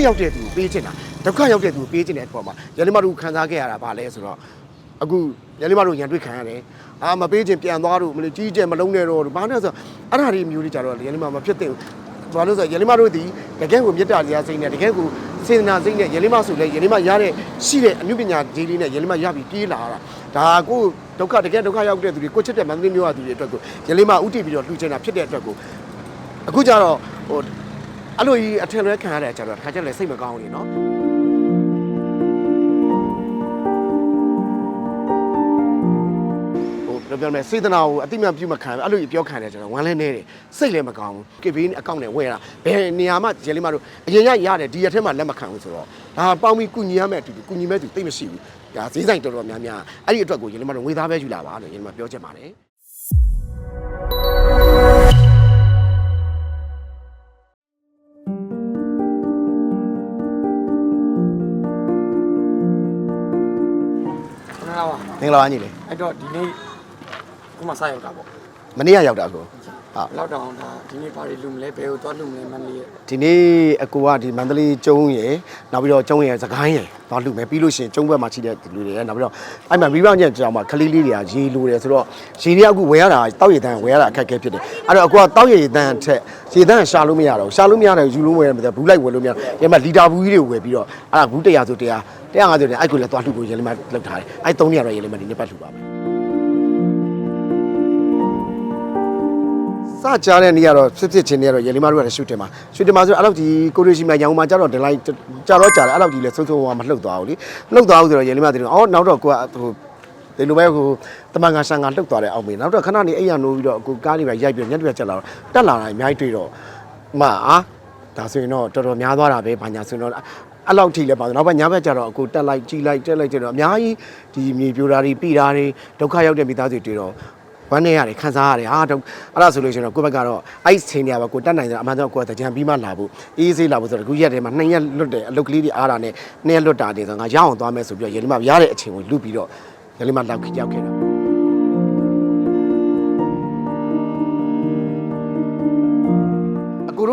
ဖြစ်ရောက်တဲ့သူကိုပေးချင်တာဒုက္ခရောက်တဲ့သူကိုပေးချင်တဲ့အပေါ်မှာရန်လီမတို့ခံစားခဲ့ရတာဘာလဲဆိုတော့အခုရန်လီမတို့ရန်တွေ့ခံရတယ်အာမပေးချင်ပြန်သွားတို့မလို့ကြီးကျယ်မလုံးနဲ့တော့ဘာနဲ့ဆိုအဲ့ဒါတွေမျိုးတွေကြတော့ရန်လီမမဖြစ်တဲ့ဘာလို့ဆိုရန်လီမတို့ဒီတကယ်ကိုမေတ္တာတရားစိတ်နဲ့တကယ်ကိုစေတနာစိတ်နဲ့ရန်လီမဆိုလဲရန်လီမရတဲ့ရှိတဲ့အမှုပညာကြီးလေးနဲ့ရန်လီမရပြီးပြေးလာတာဒါကိုဒုက္ခတကယ်ဒုက္ခရောက်တဲ့သူတွေကိုချစ်တဲ့မန္တလေးမျိုးရသူတွေအတွက်ကိုရန်လီမဥတည်ပြီးတော့လှူချင်တာဖြစ်တဲ့အတွက်ကိုအခုကျတော့ဟို အဲ့လိုကြီးအထင်လွဲခံရတဲ့ကျတော့တစ်ခါကျလည်းစိတ်မကောင်းဘူးလေနော်ဟိုဘယ်လိုပြောမလဲစေတနာကိုအတိမတ်ပြုမခံဘူးအဲ့လိုကြီးပြောခံတယ်ကျတော့ဝမ်းလဲနေတယ်စိတ်လည်းမကောင်းဘူး KB အကောင့်နဲ့ဝယ်တာဘယ်နေရာမှရဲလေးမတို့အရင်ရရတယ်ဒီရက်ထဲမှာလက်မခံဘူးဆိုတော့ဒါပေါင်းပြီးကုညီရမယ့်အတူတူကုညီမဲ့သူသိမရှိဘူးဒါဈေးဆိုင်တော်တော်များများအဲ့ဒီအတွက်ကိုရဲလေးမတို့ငွေသားပဲယူလာပါလို့ရဲလေးမပြောချင်ပါတယ် ခဏလားပါမင်္ဂလာပါညီလေးအဲ့တော့ဒီနေ့ခုမှစရောက်တာပေါ့မနေ့ကရောက်တာကိုဟုတ်လောက်တောင်ဒါဒီနေ့ဘာတွေလူမလဲဘယ်ကိုသွားလူမလဲမန္တလေးရဲ့ဒီနေ့အကိုကဒီမန္တလေးကျုံးရယ်နောက်ပြီးတော့ကျုံးရယ်စကိုင်းရယ်သွားလူမယ်ပြီးလို့ရှိရင်ကျုံးဘက်မှာရှိတဲ့လူတွေရယ်နောက်ပြီးတော့အဲ့မှာမိဘညက်ကြောင်မှာခလေးလေးတွေကရေလိုတယ်ဆိုတော့ရေတွေကအခုဝယ်ရတာတောက်ရည်တန်းဝယ်ရတာအခက်အခဲဖြစ်တယ်အဲ့တော့အကိုကတောက်ရည်တန်းအထက်ရေတန်းရှာလို့မရတော့ဘူးရှာလို့မရတော့ယူလို့မရတော့ဘူးလိုက်ဝယ်လို့မရတော့ဒီမှာလီတာဘူးကြီးတွေဝယ်ပြီးတော့အဲ့ဒါဘူး100ဆို100 150ဆိုတယ်အဲ့ကိုလည်းသွားလှူကိုရေလေးမလောက်ထားတယ်အဲ့300တော့ရေလေးမဒီနေ့ပတ်လှူပါမယ်စကြတဲ့နေ့ကတော့ဖြစ်ဖြစ်ချင်းနေ့ကတော့ရေလီမာတို့ကလည်းရှူတင်မှာရှူတင်မှာဆိုအဲ့လောက်ဒီကိုရီရှိမှာရောင်မှာကြတော့ဒီလိုက်ကြတော့ကြတယ်အဲ့လောက်ကြီးလဲဆုံးဆုံးမလှုပ်သွားဘူးလေလှုပ်သွားဘူးဆိုတော့ရေလီမာတွေအော်နောက်တော့ကိုကဟိုဒီလိုပဲဟိုတမန်ကဆန်ကလှုပ်သွားတယ်အောင်မေနောက်တော့ခဏနေအိမ်ရနိုးပြီးတော့ကိုကားနေပဲရိုက်ပြီးညက်ပြချက်လာတော့တက်လာတာအများကြီးတွေ့တော့မအားဒါဆိုရင်တော့တော်တော်များသွားတာပဲဘာညာဆိုရင်တော့ အဲ့လောက်ထိလဲပါနောက်ဘက်ညဘက်ကျတော့အကိုတက်လိုက်ကြီးလိုက်တက်လိုက်ကျတော့အများကြီးဒီမြေပြိုတာတွေပြီးတာတွေဒုက္ခရောက်တဲ့မိသားစုတွေတော့ဝမ်းနေရတယ်ခံစားရတယ်ဟာတော့အဲ့ဒါဆိုလို့ရှိရင်တော့ကိုယ့်ဘက်ကတော့အဲ့ဒီချိန်နေရပါကိုတတ်နိုင်တယ်အမှန်တော့ကိုယ်ကတကြံပြီးမှလာဖို့အေးဆေးလာဖို့ဆိုတော့အခုရက်ထဲမှာနှစ်ရက်လွတ်တယ်အလုတ်ကလေးတွေအားတာနဲ့နှစ်ရက်လွတ်တာနေဆိုငါရအောင်သွားမယ်ဆိုပြီးတော့ရေလီမရတဲ့အချိန်ကိုလူပြီးတော့ရေလီမလောက်ခရောက်ခဲ့တာ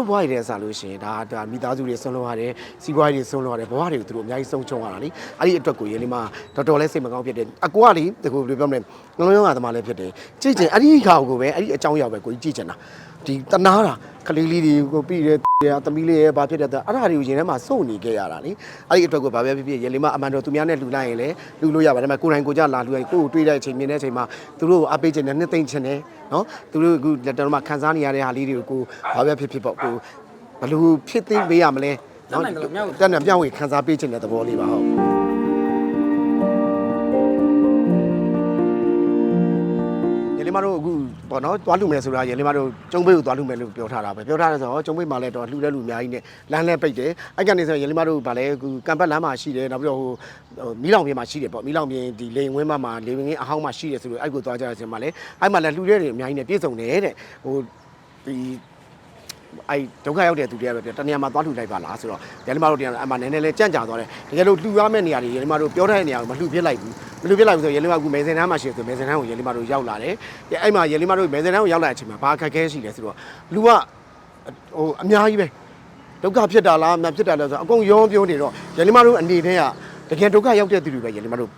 အကိုတို့ဘွားရည်တဲ့ဆာလို့ရှိရင်ဒါဒါမိသားစုတွေဆွံ့လွှတ်ရတယ်စီးပွားရေးတွေဆွံ့လွှတ်ရတယ်ဘွားတွေကိုသူတို့အများကြီးဆုံးချုံရတာလေအဲ့ဒီအတွက်ကိုရေလီမတော်တော်လေးစိတ်မကောင်းဖြစ်တယ်အကိုကလေဒီကိုဘယ်လိုပြောမလဲငလုံးရောင်းရသမားလည်းဖြစ်တယ်ကြည့်ချင်အဲ့ဒီခါကိုပဲအဲ့ဒီအကြောင်းအရာပဲကိုကြီးကြည့်ချင်တာဒီတနာတာ ကလေးလေးတွေကိုပြီးတယ်သမီးလေးရဲ့ဘာဖြစ်တဲ့အဲ့ဒါတွေကိုရင်ထဲမှာစုံနေခဲ့ရတာလေအဲ့ဒီအတွက်ကိုဘာပဲဖြစ်ဖြစ်ရေလီမအမှန်တော့သူများနဲ့လှူလိုက်ရင်လည်းလှူလို့ရပါတယ်ဒါပေမဲ့ကိုယ်တိုင်ကိုယ်ကြလာလှူရင်ကိုယ်ကိုတွေးတဲ့အချိန်မြင်တဲ့အချိန်မှာသူတို့ကိုအပေးချင်တယ်နှစ်သိမ့်ချင်တယ်နော်သူတို့အခုလက်တော်မှာခံစားနေရတဲ့ဟာလေးတွေကိုကိုဘာပဲဖြစ်ဖြစ်ပေါ့ကိုဘယ်လိုဖြစ်သိပေးရမလဲတက်နဲ့မြောက်ဝေခန်းစားပေးခြင်းတဲ့သဘောလေးပါဟုတ် မတို့အခုပေါ့နော်သွားလူမယ်ဆိုတာရေလီမတို့ကျုံဘေးကိုသွားလူမယ်လို့ပြောထားတာပဲပြောထားတယ်ဆိုတော့ကျုံဘေးမှာလည်းတော့လှူတဲ့လူအများကြီးနဲ့လမ်းလဲပိတ်တယ်အဲ့ကနေဆိုရင်ရေလီမတို့ဗာလဲအခုကံပတ်လမ်းမှာရှိတယ်နောက်ပြီးတော့ဟိုမီးလောင်ပြင်မှာရှိတယ်ပေါ့မီးလောင်ပြင်ဒီလေဝင်းမှာလေဝင်းအဟောင်းမှာရှိတယ်ဆိုလို့အဲ့ကိုသွားကြတဲ့အချိန်မှာလည်းအဲ့မှာလည်းလှူတဲ့တွေအများကြီးနဲ့ပြည့်စုံတယ်တဲ့ဟိုဒီအဲ့ဒုက္ခရောက်တဲ့သူတွေကပဲပြောတနေရာမှာသွားလှူလိုက်ပါလားဆိုတော့ရလီမတို့တရားအမှနည်းနည်းလေးကြန့်ကြာသွားတယ်တကယ်လို့လှူရမယ့်နေရာတွေရလီမတို့ပြောထားတဲ့နေရာကိုမလှူပြစ်လိုက်ဘူး မလှူပြစ်လိုက်ဘူးဆိုရလီမကမဲစင်တန်းမှာရှိတယ်ဆိုမဲစင်တန်းကိုရလီမတို့ရောက်လာတယ်အဲ့မှာရလီမတို့မဲစင်တန်းကိုရောက်လာတဲ့အချိန်မှာဘာအခက်အခဲရှိလဲဆိုတော့လူကဟိုအများကြီးပဲဒုက္ခဖြစ်တာလားမဖြစ်တာလားဆိုတော့အကုန်ရောပြောနေတော့ရလီမတို့အနေနဲ့ကတကယ်ဒုက္ခရောက်တဲ့သူတွေပဲရလီမတို့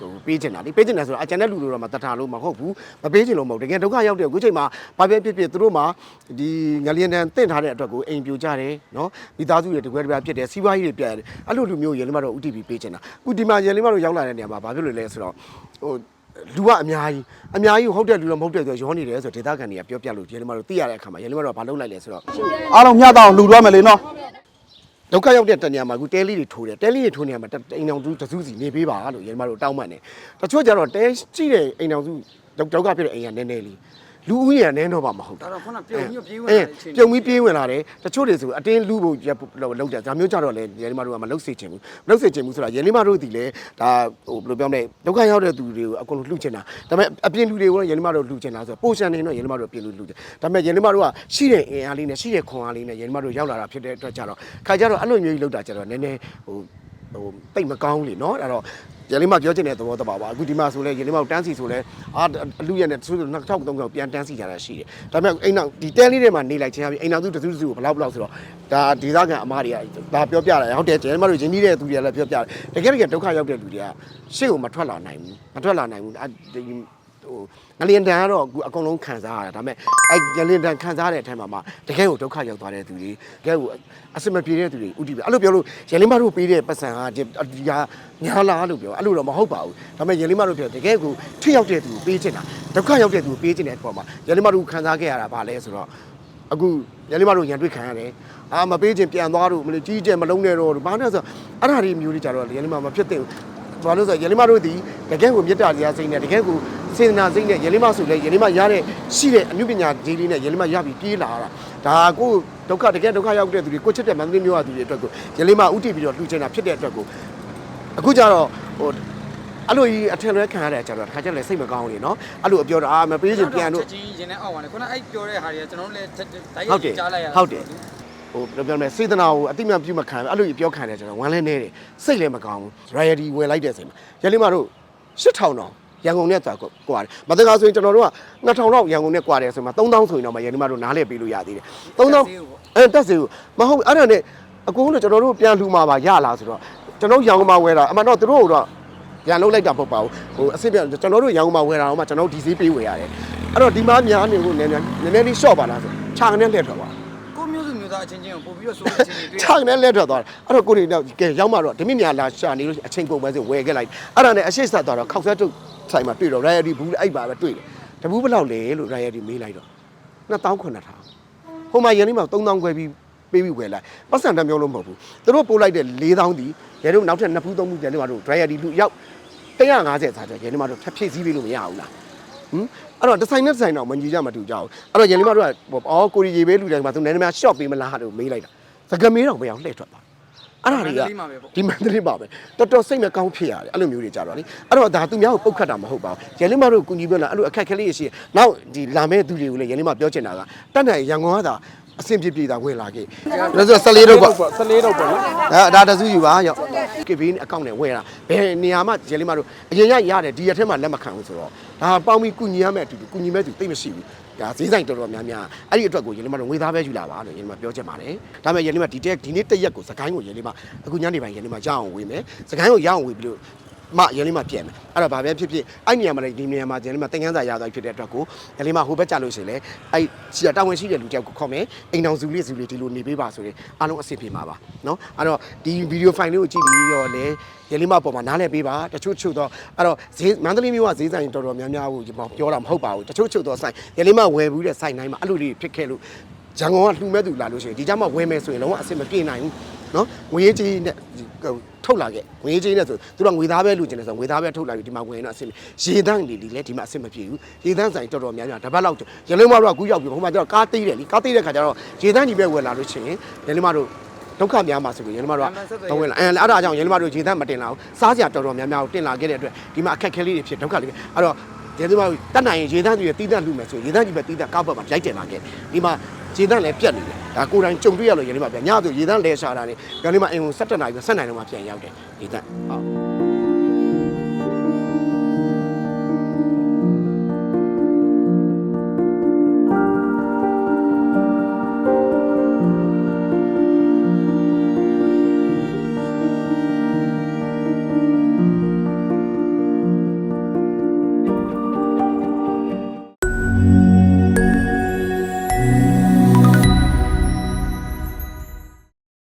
ကိုပေးချင်တာလေပေးချင်တယ်ဆိုတော့အကျန်တဲ့လူတွေတော့မတတ်တာလို့မဟုတ်ဘူးမပေးချင်လို့မဟုတ်တကယ်ဒုက္ခရောက်တဲ့အခုချိန်မှာဘာပဲဖြစ်ဖြစ်သူတို့မှာဒီငလျင်တန်တင့်ထားတဲ့အတွက်ကိုအိမ်ပြိုကြတယ်နော်မိသားစုတွေတကွဲတပြားဖြစ်တယ်စီးပွားရေးတွေပြတ်တယ်အဲ့လိုလူမျိုးရေလီမတော့ UTP ပေးချင်တာအခုဒီမှာရေလီမတော့ရောက်လာတဲ့နေရာမှာဘာဖြစ်လို့လဲဆိုတော့ဟိုလူကအများကြီးအများကြီးဟုတ်တဲ့လူတော့မဟုတ်တဲ့ဆိုရောနေတယ်ဆိုဒေသခံတွေကပြောပြလို့ရေလီမတို့သိရတဲ့အခါမှာရေလီမတို့ကဘာလုပ်လိုက်လဲဆိုတော့အားလုံးမျှတအောင်လှူသွားမယ်လေနော် ဒုက္ခရောက်တဲ့တနေရာမှာအခုတဲလေးတွေထိုးတယ်တဲလေးတွေထိုးနေရာမှာအိမ်အောင်စုတစုစီနေပေးပါလို့ရေမတို့တောင်းပန်တယ်တချို့ကျတော့တဲကြည့်တဲ့အိမ်အောင်စုဒုက္ခဖြစ်တဲ့အိမ်ကနည်းနည်းလေး လူဦးရေကနည်းတော့မှမဟုတ်ဒါတော့ခုနပြုံပြီးပြေးဝင်အဲလာတဲ့အချိန်ပြုံပြီးပြေးဝင်လာတယ်တချို့တွေဆိုအတင်းလူဖို့လောက်တယ်ဒါမျိုးကြတော့လေရေမတို့ကမလောက်စေချင်ဘူးမလောက်စေချင်ဘူးဆိုတာရေမတို့ဒီလေဒါဟိုဘယ်လိုပြောမလဲဒုက္ခရောက်တဲ့သူတွေကိုအကုန်လုံးလှူချင်တာဒါပေမဲ့အပြင်လူတွေကိုရေမတို့လှူချင်တာဆိုပိုရှန်နေတော့ရေမတို့အပြင်လူလှူတယ်ဒါပေမဲ့ရေမတို့ကရှိတဲ့အင်အားလေးနဲ့ရှိတဲ့ခွန်အားလေးနဲ့ရေမတို့ရောက်လာတာဖြစ်တဲ့အတွက်ကြတော့ခါကြတော့အဲ့လိုမျိုးကြီးလောက်တာကြတော့နည်းနည်းဟိုဟိုတိတ်မကောင်းလေနော်အဲ့တော့ ရလေးမပြောချင်တဲ့သဘောတဘာပါအခုဒီမှာဆိုလဲရလေးမကိုတန်းစီဆိုလဲအာအလူရက်နဲ့သူတို့2003ကျော်ပြန်တန်းစီကြတာရှိတယ်ဒါပေမဲ့အိမ်နောက်ဒီတန်းလေးထဲမှာနေလိုက်ချင်းရပြီအိမ်နောက်သူတစုတစုကိုဘလောက်ဘလောက်ဆိုတော့ဒါဒေသခံအမားတွေကဒါပြောပြတယ်ဟုတ်တယ်ကျဲမတို့ရင်းနှီးတဲ့သူတွေကလည်းပြောပြတယ်တကယ်တကယ်ဒုက္ခရောက်တဲ့လူတွေကရှေ့ကိုမထွက်လာနိုင်ဘူးမထွက်လာနိုင်ဘူးအဲ့ဒီ ဟိုငလျင်တန်ကတော့အခုအကုန်လုံးခံစားရတာဒါပေမဲ့အဲ့ငလျင်တန်ခံစားရတဲ့အထက်မှာမှတကယ်ကိုဒုက္ခရောက်သွားတဲ့သူတွေတကယ်ကိုအစမပြေတဲ့သူတွေဥတီပဲအဲ့လိုပြောလို့ရလင်းမတို့ပေးတဲ့ပတ်စံကဒီဒီကညာလားလို့ပြောအဲ့လိုတော့မဟုတ်ပါဘူးဒါပေမဲ့ရလင်းမတို့ပြောတကယ်ကိုထိရောက်တဲ့သူကိုပေးချင်တာဒုက္ခရောက်တဲ့သူကိုပေးချင်တဲ့အပေါ်မှာရလင်းမတို့ခံစားခဲ့ရတာဗာလဲဆိုတော့အခုရလင်းမတို့ရန်တွေ့ခံရတယ်အာမပေးချင်ပြန်သွားလို့မလို့ကြီးကျယ်မလုံးနဲ့တော့ဘာနဲ့ဆိုအဲ့ဒါတွေမျိုးတွေကြတော့ရလင်းမမဖြစ်တဲ့ဘာ လို့ဆိုရလင်းမတို့ဒီတကယ်ကိုမေတ္တာတရားစိတ်နဲ့တကယ်ကိုစေတနာစိတ်နဲ့ရလင်းမဆိုလဲရလင်းမရတဲ့ရှိတဲ့အမှုပညာကြီးလေးနဲ့ရလင်းမရပြီးပြေးလာတာဒါကိုဒုက္ခတကယ်ဒုက္ခရောက်တဲ့သူတွေကိုချစ်တဲ့မန္တလေးမျိုးရသူတွေအတွက်ကိုရလင်းမဥတည်ပြီးတော့လှူချင်တာဖြစ်တဲ့အတွက်ကိုအခုကျတော့ဟိုအဲ့လိုကြီးအထက်လွဲခံရတဲ့ကျတော့တစ်ခါကျလည်းစိတ်မကောင်းဘူးလေနော်အဲ့လိုအပြောတော့အာမပေးချင်ပြန်လို့ချက်ကြီးရင်နဲ့အောက်ပါလေခုနအဲ့ပြောတဲ့ဟာတွေကကျွန်တော်တို့လည်းဓာတ်ဟုတ်တယ်ရိုက်ကြားလိုက်ရတာဟုတ်တယ် ဟိုပြောပြောမယ်စေတနာကိုအတိမတ်ပြုမခံဘူးအဲ့လိုကြီးပြောခံတယ်ကျွန်တော်ဝမ်းလဲနေတယ်စိတ်လည်းမကောင်းဘူး royalty ဝယ်လိုက်တဲ့စိတ်မှာရလိမတို့8000တောင်ရန်ကုန်နဲ့သွားကွာတယ်မတကားဆိုရင်ကျွန်တော်တို့က2000လောက်ရန်ကုန်နဲ့ကွာတယ်ဆိုမှ3000ဆိုရင်တော့မရလိမတို့နားလဲပေးလို့ရသေးတယ်3000အဲတက်စီကိုမဟုတ်ဘူးအဲ့ဒါနဲ့အကုန်လုံးကျွန်တော်တို့ပြန်လှူมาပါရလားဆိုတော့ကျွန်တော်ရန်ကုန်မှာဝယ်တာအမှန်တော့သူတို့ကတော့ပြန်လုံးလိုက်တာမဟုတ်ပါဘူးဟိုအစ်စ်ပြန်ကျွန်တော်တို့ရန်ကုန်မှာဝယ်တာတော့မှကျွန်တော်တို့ဒီဈေးပေးဝယ်ရတယ်အဲ့တော့ဒီမှာများနေဖို့နည်းနည်းနည်းနည်းလေး short ပါလားဆိုခြာကနေလှည့်ထွက်သွားကိုမျိုး စုမျိုးသားအချင်းချင်းကိုပို့ပြီးတော့ဆိုးတဲ့အချင်းတွေတွေ့ခြောက်နဲ့လက်ထွက်သွားတယ်အဲ့တော့ကိုရီတော့ကဲရောက်မှတော့ဓမိမြလာရှာနေလို့အချိန်ကုန်ပဲဆိုဝယ်ခဲ့လိုက်အဲ့ဒါနဲ့အရှိတ်ဆက်သွားတော့ခောက်ဆွဲတုတ်ဆိုင်မှာတွေ့တော့ royalty ဘူးအဲ့ပါပဲတွေ့တယ်တဘူးဘယ်လောက်လဲလို့ royalty မေးလိုက်တော့2900ထားဟိုမှာရင်းနှီးမှာ3000ခွဲပြီးပေးပြီးဝယ်လိုက်ပတ်စံတမျိုးလုံးမဟုတ်ဘူးသူတို့ပို့လိုက်တဲ့4000ဒီရဲတို့နောက်ထပ်နှစ်ဖူးသုံးဖူးကျန်တို့ကတော့ royalty လူရောက်150စားတယ်ရဲတို့ကတော့ထပ်ဖြည့်စည်းပေးလို့မရဘူးလား ဟမ်အဲ့တော့ဒီဇိုင်းနဲ့ဒီဇိုင်းတော့မညီကြမတူကြဘူးအဲ့တော့ရန်လေးမတို့ကဟိုအော်ကိုရီရေပဲလူတိုင်းမှာသူနည်းနည်းများ short ပေးမလားလို့မေးလိုက်တာစကမေးတော့မရအောင်လှည့်ထွက်သွားအဲ့ဒါတွေကဒီမန္တလေးပါပဲတော်တော်စိတ်မကောင်းဖြစ်ရတယ်အဲ့လိုမျိုးတွေကြတော့လေအဲ့တော့ဒါသူများကိုပုတ်ခတ်တာမဟုတ်ပါဘူးရန်လေးမတို့ကုညီပြောလာအဲ့လိုအခက်ခဲလေးရှိရင်နောက်ဒီလာမဲ့သူတွေကိုလည်းရန်လေးမပြောချင်တာကတက်နိုင်ရန်ကုန်ကသာ အဆင်ပြေပြေသာဝင်လာခဲ့ဒါဆို14တော့ပေါ့14တော့ပေါ့နော်အဲဒါတစုယူပါရောက်ကေဘီအကောင့်နဲ့ဝယ်တာဘယ်နေရာမှရဲလေးမတို့အရင်ရရတယ်ဒီရက်ထဲမှာလက်မခံဘူးဆိုတော့ဒါပေါင်းပြီးကုညီရမယ်အတူတူကုညီမဲ့သူသိမရှိဘူးဒါဈေးဆိုင်တော်တော်များများအဲ့ဒီအတွက်ကိုရဲလေးမတို့ငွေသားပဲယူလာပါလို့ရဲလေးမပြောချင်ပါတယ်ဒါပေမဲ့ရဲလေးမဒီတက်ဒီနေ့တစ်ရက်ကိုစကိုင်းကိုရဲလေးမအခုညနေပိုင်းရဲလေးမရအောင်ဝေးမယ်စကိုင်းကိုရအောင်ဝေးပြီးလို့ မရဲလေးမပြန်မယ်အဲ့တော့ဗာပဲဖြစ်ဖြစ်အဲ့နေရာမှာလည်းဒီနေရာမှာရဲလေးမတင်ကန်းစာရသွားဖြစ်တဲ့အတွက်ကိုရဲလေးမဟိုဘက်ကြလို့ရှိရင်လေအဲ့စီတာဝန်ရှိတဲ့လူတယောက်ကိုခေါ်မယ်အိမ်တော်စုလေးစုလေးဒီလိုနေပေးပါဆိုရင်အားလုံးအဆင်ပြေမှာပါနော်အဲ့တော့ဒီဗီဒီယိုဖိုင်လေးကိုကြည့်ပြီးတော့လေရဲလေးမပေါ်မှာနားလည်ပေးပါတချို့ချို့တော့အဲ့တော့ဈေးမန္တလေးမြို့ကဈေးဆိုင်တော်တော်များများကိုဒီမှာပြောတာမဟုတ်ပါဘူးတချို့ချို့တော့ဆိုင်ရဲလေးမဝယ်ဘူးတဲ့ဆိုင်တိုင်းမှာအဲ့လိုလေးဖြစ်ခဲ့လို့ရန်ကုန်ကလှူမဲ့သူလာလို့ရှိရင်ဒီကြမှာဝယ်မယ်ဆိုရင်လုံးဝအဆင်မပြေနိုင်ဘူး နော်ငွေကြီးနဲ့ထုတ်လာခဲ့ငွေကြီးနဲ့ဆိုသူတို့ငွေသားပဲလူကျင်တယ်ဆိုငွေသားပဲထုတ်လာပြီးဒီမှာဝင်တော့အဆင်ရေတန်းနေလीလဲဒီမှာအဆင်မပြေဘူးရေတန်းဆိုင်တော်တော်များများတပတ်လောက်ရလေးမတို့ကကူးရောက်ပြီးဟိုမှာကျတော့ကားတိတ်တယ်လीကားတိတ်တဲ့ခါကျတော့ရေတန်းကြီးပဲဝယ်လာလို့ရှိရင်ရလေးမတို့ဒုက္ခများမှာဆိုပြီးရလေးမတို့ကဝင်လာအဲအဲ့ဒါကြောင့်ရလေးမတို့ရေတန်းမတင်လာဘူးစားစရာတော်တော်များများကိုတင်လာခဲ့တဲ့အတွက်ဒီမှာအခက်ခဲလေးတွေဖြစ်ဒုက္ခလေးအဲ့တော့ရေသမားတတ်နိုင်ရင်ရေတန်းကြီးပဲတီးတန့်လှူမယ်ဆိုရင်ရေတန်းကြီးပဲတီးတန့်ကောက်ပတ်မှာရိုက်တင်လာခဲ့ဒီမှာ ရေတန်းလည်းပြတ်နေတယ်ဒါကိုယ်တိုင်ကြုံတွေ့ရလို့ရေလေးမပြန်ညဆိုရေတန်းလဲရှာတာနေရေလေးမအင်ကို17နာရီပဲ17နာရီတော့မှပြန်ရောက်တယ်ရေတန်းဟုတ်